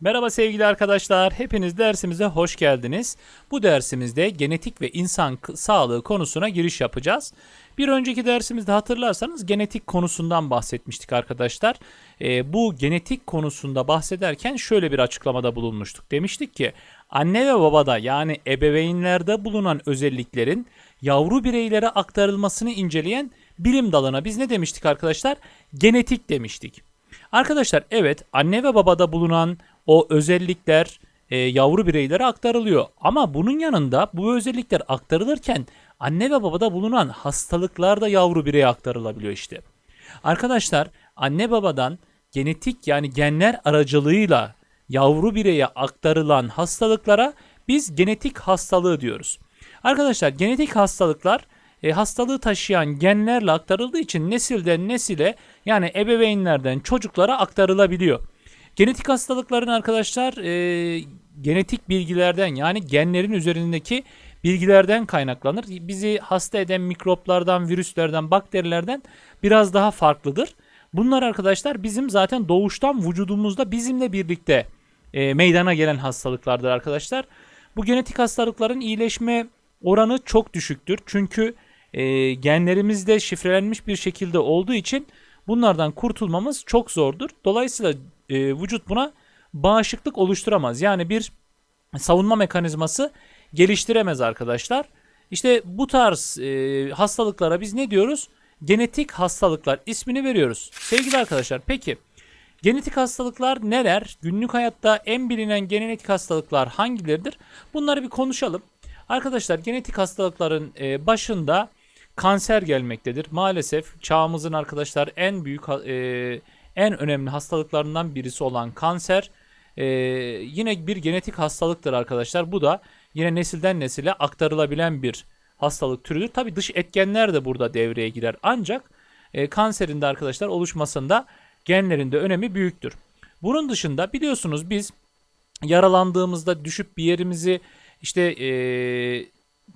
Merhaba sevgili arkadaşlar. Hepiniz dersimize hoş geldiniz. Bu dersimizde genetik ve insan sağlığı konusuna giriş yapacağız. Bir önceki dersimizde hatırlarsanız genetik konusundan bahsetmiştik arkadaşlar. Ee, bu genetik konusunda bahsederken şöyle bir açıklamada bulunmuştuk. Demiştik ki anne ve babada yani ebeveynlerde bulunan özelliklerin yavru bireylere aktarılmasını inceleyen bilim dalına biz ne demiştik arkadaşlar? Genetik demiştik. Arkadaşlar evet anne ve babada bulunan o özellikler e, yavru bireylere aktarılıyor. Ama bunun yanında bu özellikler aktarılırken anne ve babada bulunan hastalıklar da yavru bireye aktarılabiliyor işte. Arkadaşlar anne babadan genetik yani genler aracılığıyla yavru bireye aktarılan hastalıklara biz genetik hastalığı diyoruz. Arkadaşlar genetik hastalıklar e, hastalığı taşıyan genlerle aktarıldığı için nesilden nesile yani ebeveynlerden çocuklara aktarılabiliyor. Genetik hastalıkların arkadaşlar e, genetik bilgilerden yani genlerin üzerindeki bilgilerden kaynaklanır. Bizi hasta eden mikroplardan, virüslerden, bakterilerden biraz daha farklıdır. Bunlar arkadaşlar bizim zaten doğuştan vücudumuzda bizimle birlikte e, meydana gelen hastalıklardır arkadaşlar. Bu genetik hastalıkların iyileşme oranı çok düşüktür. Çünkü e, genlerimizde şifrelenmiş bir şekilde olduğu için bunlardan kurtulmamız çok zordur. Dolayısıyla e, vücut buna bağışıklık oluşturamaz. Yani bir savunma mekanizması geliştiremez arkadaşlar. İşte bu tarz e, hastalıklara biz ne diyoruz? Genetik hastalıklar ismini veriyoruz. Sevgili arkadaşlar peki genetik hastalıklar neler? Günlük hayatta en bilinen genetik hastalıklar hangileridir? Bunları bir konuşalım. Arkadaşlar genetik hastalıkların e, başında kanser gelmektedir. Maalesef çağımızın arkadaşlar en büyük e, en önemli hastalıklarından birisi olan kanser e, yine bir genetik hastalıktır arkadaşlar. Bu da yine nesilden nesile aktarılabilen bir hastalık türüdür. Tabi dış etkenler de burada devreye girer. Ancak e, kanserin de arkadaşlar oluşmasında genlerin de önemi büyüktür. Bunun dışında biliyorsunuz biz yaralandığımızda düşüp bir yerimizi işte e,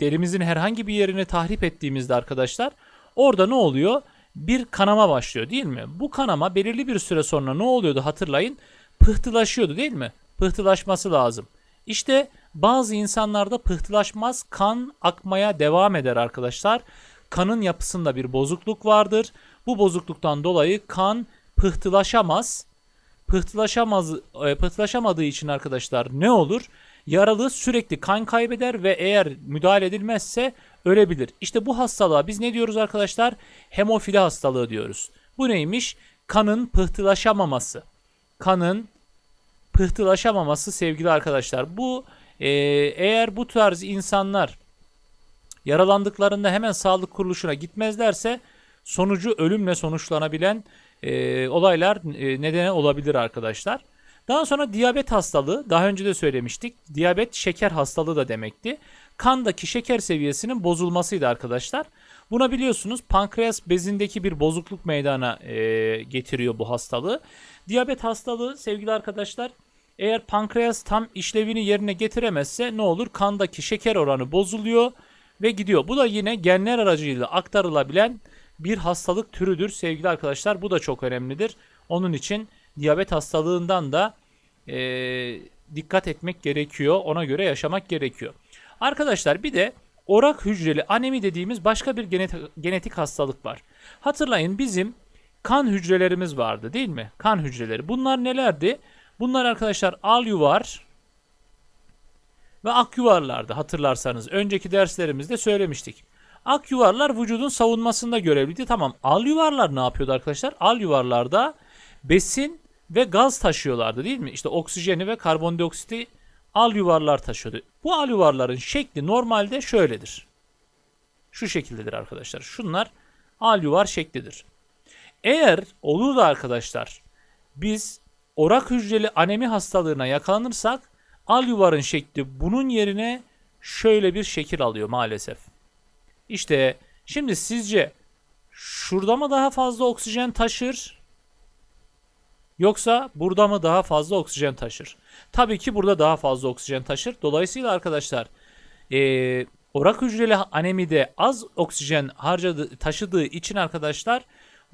derimizin herhangi bir yerini tahrip ettiğimizde arkadaşlar orada ne oluyor? Bir kanama başlıyor değil mi? Bu kanama belirli bir süre sonra ne oluyordu hatırlayın? Pıhtılaşıyordu değil mi? Pıhtılaşması lazım. İşte bazı insanlarda pıhtılaşmaz kan akmaya devam eder arkadaşlar. Kanın yapısında bir bozukluk vardır. Bu bozukluktan dolayı kan pıhtılaşamaz pıhtılaşamaz, e, pıhtılaşamadığı için arkadaşlar ne olur? Yaralı sürekli kan kaybeder ve eğer müdahale edilmezse ölebilir. İşte bu hastalığa biz ne diyoruz arkadaşlar? Hemofili hastalığı diyoruz. Bu neymiş? Kanın pıhtılaşamaması. Kanın pıhtılaşamaması sevgili arkadaşlar. Bu e, eğer bu tarz insanlar yaralandıklarında hemen sağlık kuruluşuna gitmezlerse sonucu ölümle sonuçlanabilen e, olaylar e, nedeni olabilir arkadaşlar. Daha sonra diyabet hastalığı, daha önce de söylemiştik. Diyabet şeker hastalığı da demekti. Kandaki şeker seviyesinin bozulmasıydı arkadaşlar. Buna biliyorsunuz pankreas bezindeki bir bozukluk meydana e, getiriyor bu hastalığı. Diyabet hastalığı sevgili arkadaşlar eğer pankreas tam işlevini yerine getiremezse ne olur? Kandaki şeker oranı bozuluyor ve gidiyor. Bu da yine genler aracılığıyla aktarılabilen bir hastalık türüdür sevgili arkadaşlar. Bu da çok önemlidir. Onun için diyabet hastalığından da e, dikkat etmek gerekiyor. Ona göre yaşamak gerekiyor. Arkadaşlar bir de orak hücreli anemi dediğimiz başka bir genetik, genetik hastalık var. Hatırlayın bizim kan hücrelerimiz vardı değil mi? Kan hücreleri. Bunlar nelerdi? Bunlar arkadaşlar alyuvar ve akyuvarlardı hatırlarsanız. Önceki derslerimizde söylemiştik. Akyuvarlar vücudun savunmasında görevliydi. Tamam. Al yuvarlar ne yapıyordu arkadaşlar? Al yuvarlarda besin ve gaz taşıyorlardı değil mi? İşte oksijeni ve karbondioksiti al yuvarlar taşıyordu. Bu al yuvarların şekli normalde şöyledir. Şu şekildedir arkadaşlar. Şunlar al yuvar şeklidir. Eğer olur da arkadaşlar biz orak hücreli anemi hastalığına yakalanırsak al yuvarın şekli bunun yerine şöyle bir şekil alıyor maalesef. İşte şimdi sizce şurada mı daha fazla oksijen taşır? Yoksa burada mı daha fazla oksijen taşır? Tabii ki burada daha fazla oksijen taşır. Dolayısıyla arkadaşlar eee orak hücreli anemide az oksijen harcadığı, taşıdığı için arkadaşlar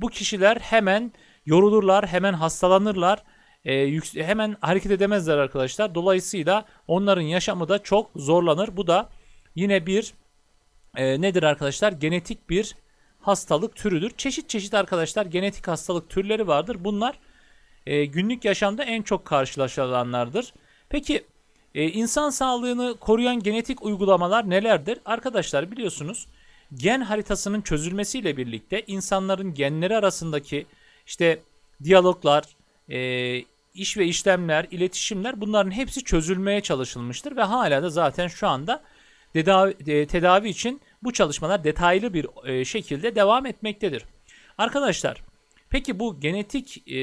bu kişiler hemen yorulurlar, hemen hastalanırlar. e, hemen hareket edemezler arkadaşlar. Dolayısıyla onların yaşamı da çok zorlanır. Bu da yine bir e, nedir arkadaşlar? Genetik bir hastalık türüdür. Çeşit çeşit arkadaşlar genetik hastalık türleri vardır. Bunlar e, günlük yaşamda en çok karşılaşılanlardır. Peki e, insan sağlığını koruyan genetik uygulamalar nelerdir? Arkadaşlar biliyorsunuz gen haritasının çözülmesiyle birlikte insanların genleri arasındaki işte diyaloglar, e, iş ve işlemler, iletişimler bunların hepsi çözülmeye çalışılmıştır ve hala da zaten şu anda tedavi, e, tedavi için bu çalışmalar detaylı bir e, şekilde devam etmektedir. Arkadaşlar peki bu genetik e,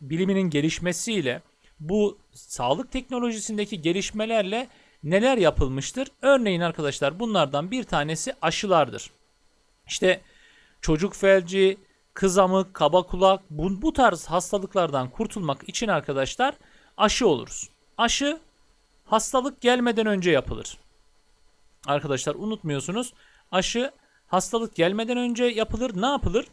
biliminin gelişmesiyle bu sağlık teknolojisindeki gelişmelerle neler yapılmıştır? Örneğin arkadaşlar bunlardan bir tanesi aşılardır. İşte çocuk felci, kızamık, kaba kulak bu, bu tarz hastalıklardan kurtulmak için arkadaşlar aşı oluruz. Aşı hastalık gelmeden önce yapılır. Arkadaşlar unutmuyorsunuz aşı hastalık gelmeden önce yapılır. Ne yapılır?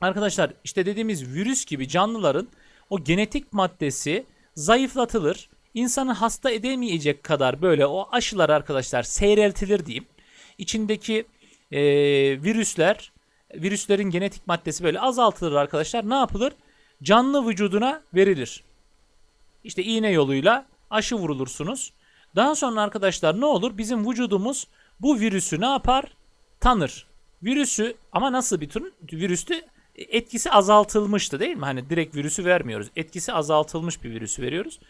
Arkadaşlar işte dediğimiz virüs gibi canlıların o genetik maddesi zayıflatılır. İnsanı hasta edemeyecek kadar böyle o aşılar arkadaşlar seyreltilir diyeyim. İçindeki e, virüsler, virüslerin genetik maddesi böyle azaltılır arkadaşlar. Ne yapılır? Canlı vücuduna verilir. İşte iğne yoluyla aşı vurulursunuz. Daha sonra arkadaşlar ne olur? Bizim vücudumuz bu virüsü ne yapar? Tanır. Virüsü ama nasıl bir tür virüstü? Etkisi azaltılmıştı değil mi? Hani direkt virüsü vermiyoruz. Etkisi azaltılmış bir virüsü veriyoruz.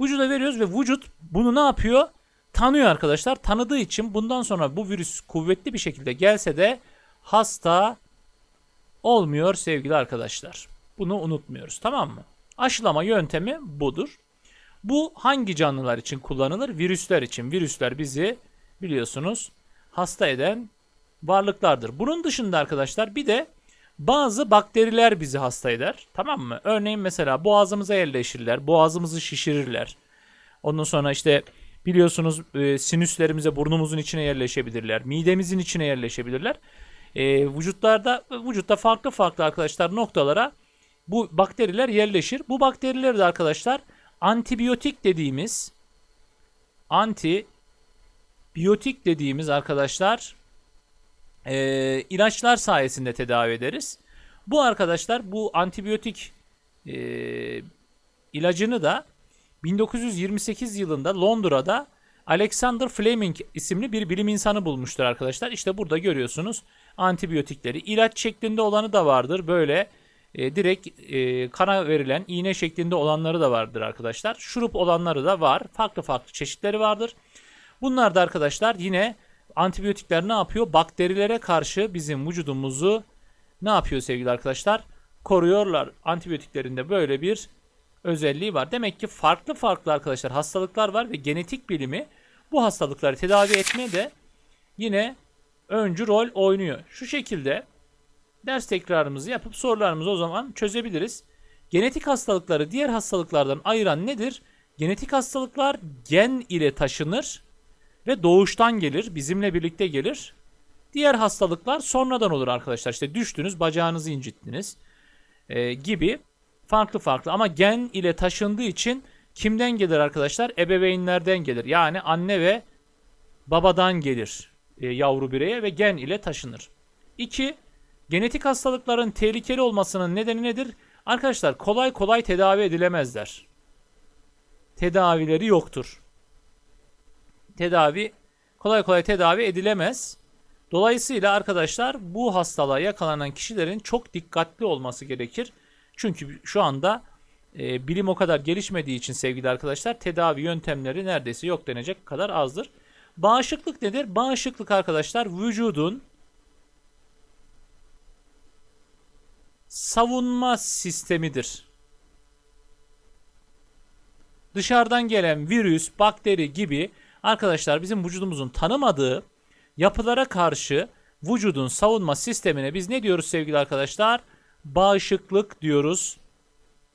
Vücuda veriyoruz ve vücut bunu ne yapıyor? Tanıyor arkadaşlar. Tanıdığı için bundan sonra bu virüs kuvvetli bir şekilde gelse de hasta olmuyor sevgili arkadaşlar. Bunu unutmuyoruz tamam mı? Aşılama yöntemi budur. Bu hangi canlılar için kullanılır? Virüsler için. Virüsler bizi biliyorsunuz hasta eden varlıklardır. Bunun dışında arkadaşlar bir de bazı bakteriler bizi hasta eder. Tamam mı? Örneğin mesela boğazımıza yerleşirler. Boğazımızı şişirirler. Ondan sonra işte biliyorsunuz e, sinüslerimize burnumuzun içine yerleşebilirler. Midemizin içine yerleşebilirler. E, vücutlarda vücutta farklı farklı arkadaşlar noktalara bu bakteriler yerleşir. Bu bakterileri de arkadaşlar antibiyotik dediğimiz anti biyotik dediğimiz arkadaşlar e, ilaçlar sayesinde tedavi ederiz. Bu arkadaşlar bu antibiyotik e, ilacını da 1928 yılında Londra'da Alexander Fleming isimli bir bilim insanı bulmuştur arkadaşlar. İşte burada görüyorsunuz antibiyotikleri. ilaç şeklinde olanı da vardır. Böyle e, direkt e, kana verilen iğne şeklinde olanları da vardır arkadaşlar. Şurup olanları da var. Farklı farklı çeşitleri vardır. Bunlar da arkadaşlar yine antibiyotikler ne yapıyor? Bakterilere karşı bizim vücudumuzu ne yapıyor sevgili arkadaşlar? Koruyorlar. Antibiyotiklerinde böyle bir özelliği var. Demek ki farklı farklı arkadaşlar hastalıklar var ve genetik bilimi bu hastalıkları tedavi etmeye de yine öncü rol oynuyor. Şu şekilde ders tekrarımızı yapıp sorularımızı o zaman çözebiliriz. Genetik hastalıkları diğer hastalıklardan ayıran nedir? Genetik hastalıklar gen ile taşınır ve doğuştan gelir, bizimle birlikte gelir. Diğer hastalıklar sonradan olur arkadaşlar. İşte düştünüz, bacağınızı incittiniz e, gibi farklı farklı ama gen ile taşındığı için kimden gelir arkadaşlar? Ebeveynlerden gelir. Yani anne ve babadan gelir e, yavru bireye ve gen ile taşınır. 2. Genetik hastalıkların tehlikeli olmasının nedeni nedir? Arkadaşlar kolay kolay tedavi edilemezler. Tedavileri yoktur. Tedavi kolay kolay tedavi edilemez. Dolayısıyla arkadaşlar bu hastalığa yakalanan kişilerin çok dikkatli olması gerekir. Çünkü şu anda e, bilim o kadar gelişmediği için sevgili arkadaşlar tedavi yöntemleri neredeyse yok denecek kadar azdır. Bağışıklık nedir? Bağışıklık arkadaşlar vücudun savunma sistemidir. Dışarıdan gelen virüs, bakteri gibi arkadaşlar bizim vücudumuzun tanımadığı yapılara karşı vücudun savunma sistemine biz ne diyoruz sevgili arkadaşlar? Bağışıklık diyoruz.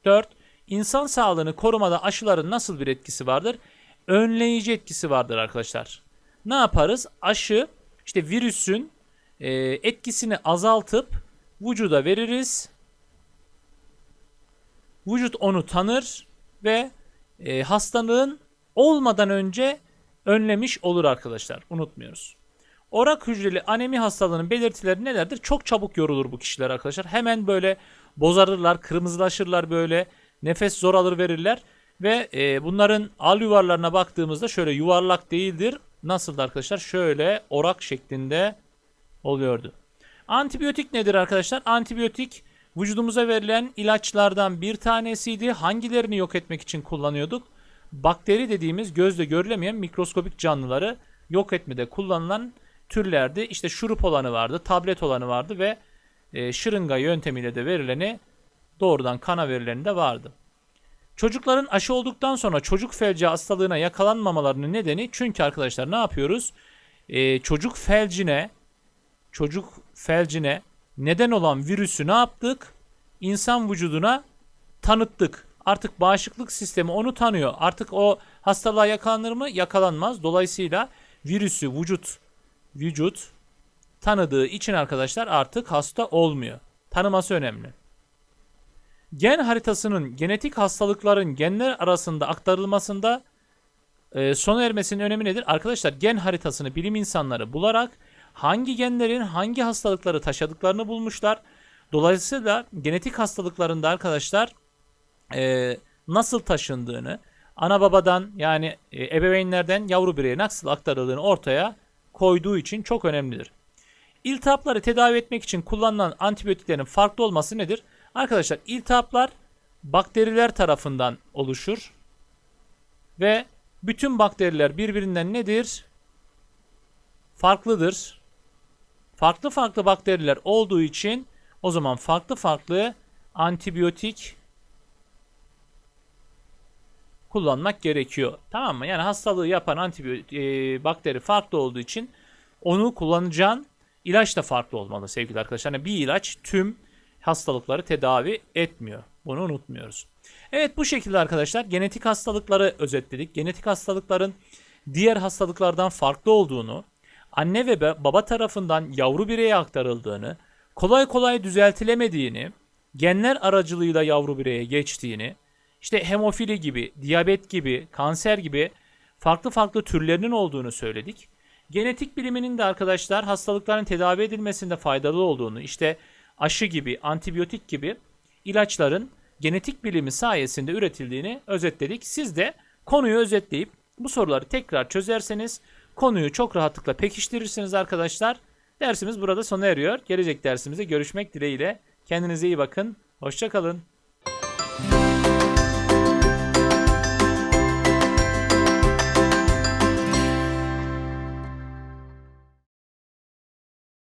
4. İnsan sağlığını korumada aşıların nasıl bir etkisi vardır? Önleyici etkisi vardır arkadaşlar. Ne yaparız? Aşı işte virüsün e, etkisini azaltıp vücuda veririz. vücut onu tanır ve e, hastalığın olmadan önce önlemiş olur arkadaşlar. Unutmuyoruz. Orak hücreli anemi hastalığının belirtileri nelerdir? Çok çabuk yorulur bu kişiler arkadaşlar. Hemen böyle bozarırlar, kırmızılaşırlar böyle. Nefes zor alır verirler. Ve e, bunların al yuvarlarına baktığımızda şöyle yuvarlak değildir. Nasıldı arkadaşlar? Şöyle orak şeklinde oluyordu. Antibiyotik nedir arkadaşlar? Antibiyotik vücudumuza verilen ilaçlardan bir tanesiydi. Hangilerini yok etmek için kullanıyorduk? Bakteri dediğimiz gözle görülemeyen mikroskopik canlıları yok etmede kullanılan türlerdi. İşte şurup olanı vardı, tablet olanı vardı ve e, şırınga yöntemiyle de verileni doğrudan kana verileni de vardı. Çocukların aşı olduktan sonra çocuk felci hastalığına yakalanmamalarının nedeni çünkü arkadaşlar ne yapıyoruz? Ee, çocuk felcine çocuk felcine neden olan virüsü ne yaptık? İnsan vücuduna tanıttık. Artık bağışıklık sistemi onu tanıyor. Artık o hastalığa yakalanır mı? Yakalanmaz. Dolayısıyla virüsü vücut vücut tanıdığı için arkadaşlar artık hasta olmuyor. Tanıması önemli. Gen haritasının genetik hastalıkların genler arasında aktarılmasında e, sona ermesinin önemi nedir? Arkadaşlar gen haritasını bilim insanları bularak hangi genlerin hangi hastalıkları taşıdıklarını bulmuşlar. Dolayısıyla genetik hastalıklarında arkadaşlar e, nasıl taşındığını, ana babadan yani e, ebeveynlerden yavru bireye nasıl aktarıldığını ortaya koyduğu için çok önemlidir. İltihapları tedavi etmek için kullanılan antibiyotiklerin farklı olması nedir? Arkadaşlar iltihaplar bakteriler tarafından oluşur ve bütün bakteriler birbirinden nedir? Farklıdır. Farklı farklı bakteriler olduğu için o zaman farklı farklı antibiyotik kullanmak gerekiyor. Tamam mı? Yani hastalığı yapan antibiyotik e, bakteri farklı olduğu için onu kullanacağın ilaç da farklı olmalı sevgili arkadaşlar. Yani bir ilaç tüm hastalıkları tedavi etmiyor. Bunu unutmuyoruz. Evet bu şekilde arkadaşlar genetik hastalıkları özetledik. Genetik hastalıkların diğer hastalıklardan farklı olduğunu, anne ve baba tarafından yavru bireye aktarıldığını, kolay kolay düzeltilemediğini, genler aracılığıyla yavru bireye geçtiğini, işte hemofili gibi, diyabet gibi, kanser gibi farklı farklı türlerinin olduğunu söyledik. Genetik biliminin de arkadaşlar hastalıkların tedavi edilmesinde faydalı olduğunu, işte aşı gibi, antibiyotik gibi ilaçların genetik bilimi sayesinde üretildiğini özetledik. Siz de konuyu özetleyip bu soruları tekrar çözerseniz konuyu çok rahatlıkla pekiştirirsiniz arkadaşlar. Dersimiz burada sona eriyor. Gelecek dersimizde görüşmek dileğiyle. Kendinize iyi bakın. Hoşçakalın.